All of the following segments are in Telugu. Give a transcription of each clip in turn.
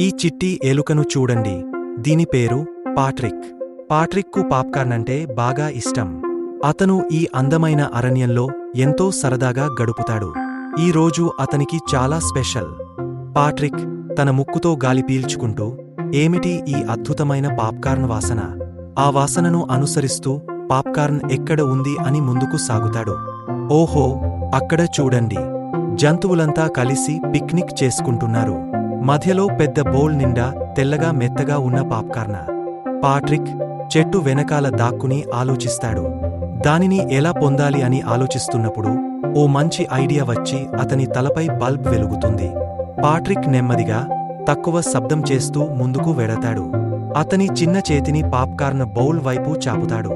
ఈ చిట్టి ఎలుకను చూడండి. దీని పేరు పాట్రిక్. పాట్రిక్కు పాప్కార్న్ అంటే బాగా ఇష్టం. అతను ఈ అందమైన అరణ్యంలో ఎంతో సరదాగా గడుపుతాడు. ఈ రోజు అతనికి చాలా స్పెషల్. పాట్రిక్ తన ముక్కుతో గాలి పీల్చుకుంటూ ఏమిటి ఈ అద్భుతమైన పాప్కార్న్ వాసన? ఆ వాసనను అనుసరిస్తూ పాప్కార్న్ ఎక్కడ ఉంది అని ముందుకు సాగుతాడు. ఓహో అక్కడ చూడండి. జంతువులంతా కలిసి పిక్నిక్ చేసుకుంటున్నారు. మధ్యలో పెద్ద బౌల్ నిండా తెల్లగా మెత్తగా ఉన్న పాప్కార్న. పాట్రిక్ చెట్టు వెనకాల దాక్కుని ఆలోచిస్తాడు. దానిని ఎలా పొందాలి అని ఆలోచిస్తున్నప్పుడు ఓ మంచి ఐడియా వచ్చి అతని తలపై బల్బ్ వెలుగుతుంది. పాట్రిక్ నెమ్మదిగా తక్కువ శబ్దం చేస్తూ ముందుకు వెడతాడు. అతని చిన్న చేతిని పాప్కార్న్ బౌల్ వైపు చాపుతాడు.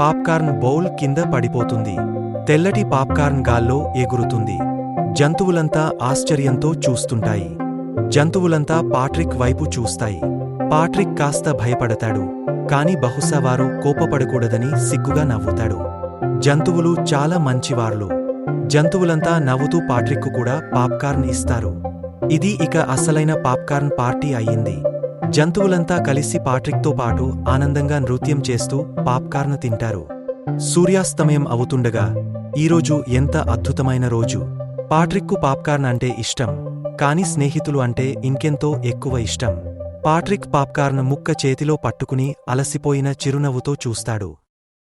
పాప్కార్న్ బౌల్ కింద పడిపోతుంది. తెల్లటి పాప్కార్న్ గాల్లో ఎగురుతుంది. జంతువులంతా ఆశ్చర్యంతో చూస్తుంటాయి. జంతువులంతా పాట్రిక్ వైపు చూస్తాయి. పాట్రిక్ కాస్త భయపడతాడు. కాని బహుశా వారు కోపపడకూడదని సిగ్గుగా నవ్వుతాడు. జంతువులు చాలా మంచివార్లు. జంతువులంతా నవ్వుతూ పాట్రిక్కు కూడా పాప్కార్న్ ఇస్తారు. ఇది ఇక అసలైన పాప్కార్న్ పార్టీ అయ్యింది. జంతువులంతా కలిసి పాట్రిక్తో పాటు ఆనందంగా నృత్యం చేస్తూ పాప్కార్న్ తింటారు. సూర్యాస్తమయం అవుతుండగా ఈరోజు ఎంత అద్భుతమైన రోజు. పాట్రిక్కు పాప్కార్న్ అంటే ఇష్టం. కాని స్నేహితులు అంటే ఇంకెంతో ఎక్కువ ఇష్టం. పాట్రిక్ పాప్కార్న్ ముక్క చేతిలో పట్టుకుని అలసిపోయిన చిరునవ్వుతో చూస్తాడు.